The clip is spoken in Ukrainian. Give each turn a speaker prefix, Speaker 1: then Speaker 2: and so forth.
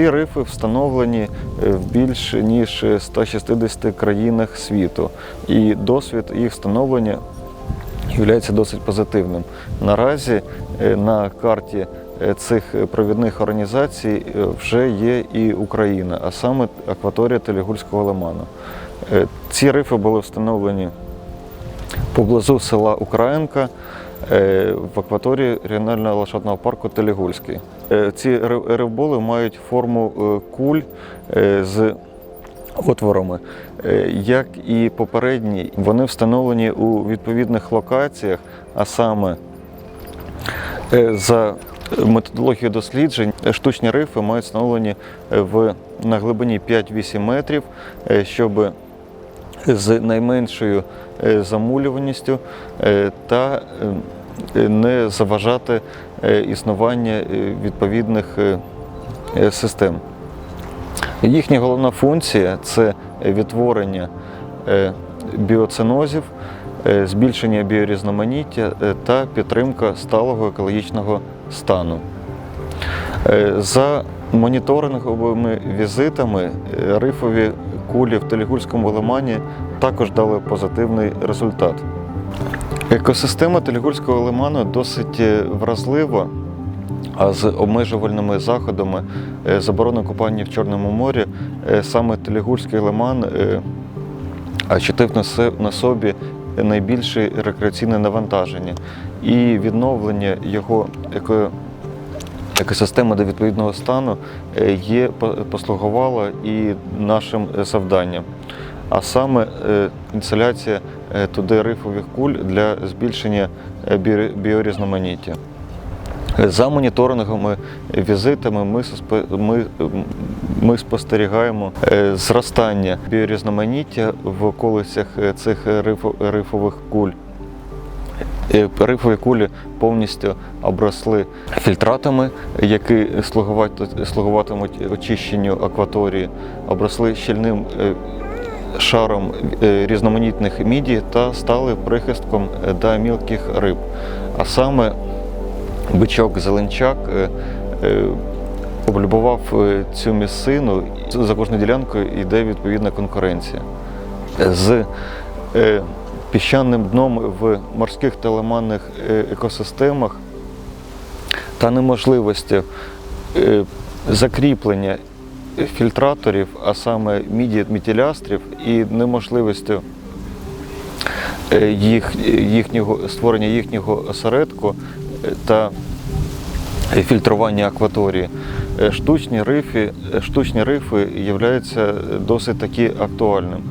Speaker 1: Ці рифи встановлені е, в більш ніж 160 країнах світу, і досвід їх встановлення є досить позитивним. Наразі е, на карті е, цих провідних організацій е, вже є і Україна, а саме акваторія Телігульського лиману. Е, Ці рифи були встановлені поблизу села Українка е, в акваторії регіонального лошадного парку Телігульський. Е, Ці риболи мають форму е, куль е, з отворами. Е, Як і попередні, вони встановлені у відповідних локаціях, а саме е, за методологією досліджень е, штучні рифи мають встановлені е, в, на глибині 5-8 метрів, е, щоб з найменшою е, замулюваністю е, та е, не заважати існування відповідних систем. Їхня головна функція це відтворення біоценозів, збільшення біорізноманіття та підтримка сталого екологічного стану. За моніторинговими візитами рифові кулі в Телігульському лимані також дали позитивний результат. Екосистема Телігульського лиману досить е, вразлива, а з обмежувальними заходами е, заборони купання в Чорному морі е, саме Телігульський лиман ощутив на собі найбільше рекреаційне навантаження і відновлення його еко екосистеми до відповідного стану е, є послугувала і нашим е, завданням, а саме е, інсталяція е, туди рифових куль для збільшення біорізноманіття. За моніторинговими візитами ми, ми, ми спостерігаємо зростання біорізноманіття в околицях цих рифових куль. Е, Рифові кулі повністю обросли фільтратами, які слугуватимуть очищенню акваторії, обросли щільним е, шаром е, різноманітних мідій та стали прихистком для мілких риб. А саме бичок зеленчак облюбував цю місцину. За кожною ділянкою йде відповідна конкуренція. З піщаним дном в морських та лиманних е, екосистемах та неможливістю е, закріплення фільтраторів, а саме міді мітілястрів, і неможливістю е, їх, їхнього, створення їхнього осередку та фільтрування акваторії. Штучні рифи, штучні рифи являються досить таки актуальним.